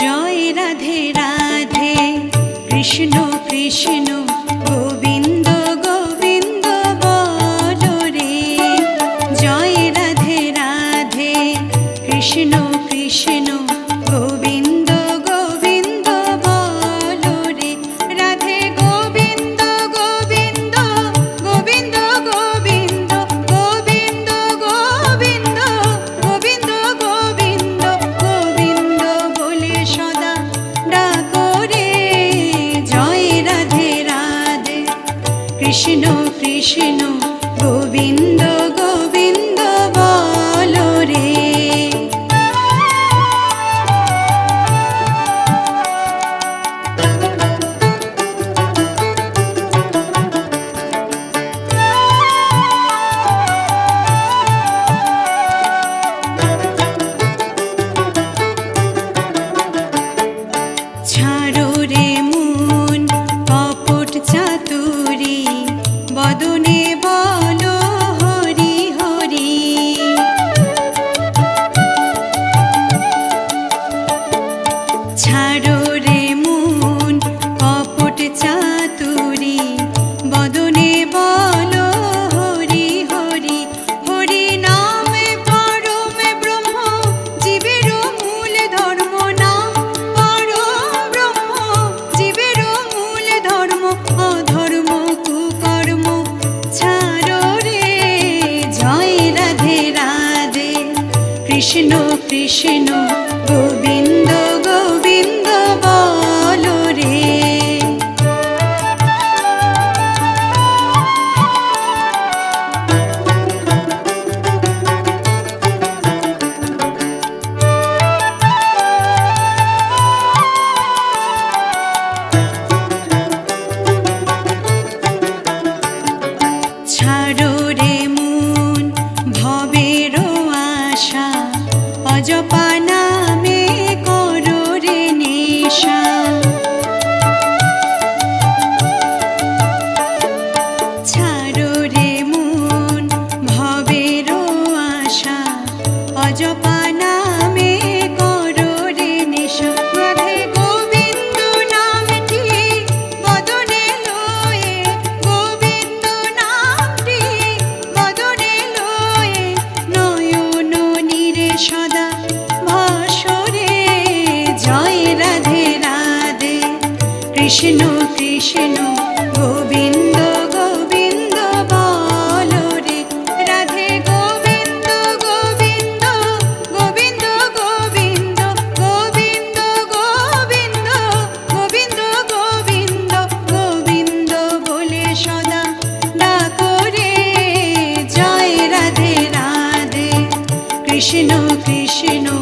জয় রাধে কৃষ্ণ কৃষ্ণ গোবিন্দ গোবিন্দ রাধে গোবিন্দ গোবিন্দ গোবিন্দ গোবিন্দ গোবিন্দ গোবিন্দ গোবিন্দ গোবিন্দ গোবিন্দ বলে সদা রাধে। কৃষ্ণ কৃষ্ণ, গোবিন্দ কৃষ্ণ কৃষ্ণ, গোবিন্দ গোবিন্দ, বল রাধে গোবিন্দ গোবিন্দ গোবিন্দ গোবিন্দ গোবিন্দ গোবিন্দ গোবিন্দ গোবিন্দ গোবিন্দ বলে সদা ডাকো রে। জয় রাধে রাধে। কৃষ্ণ কৃষ্ণ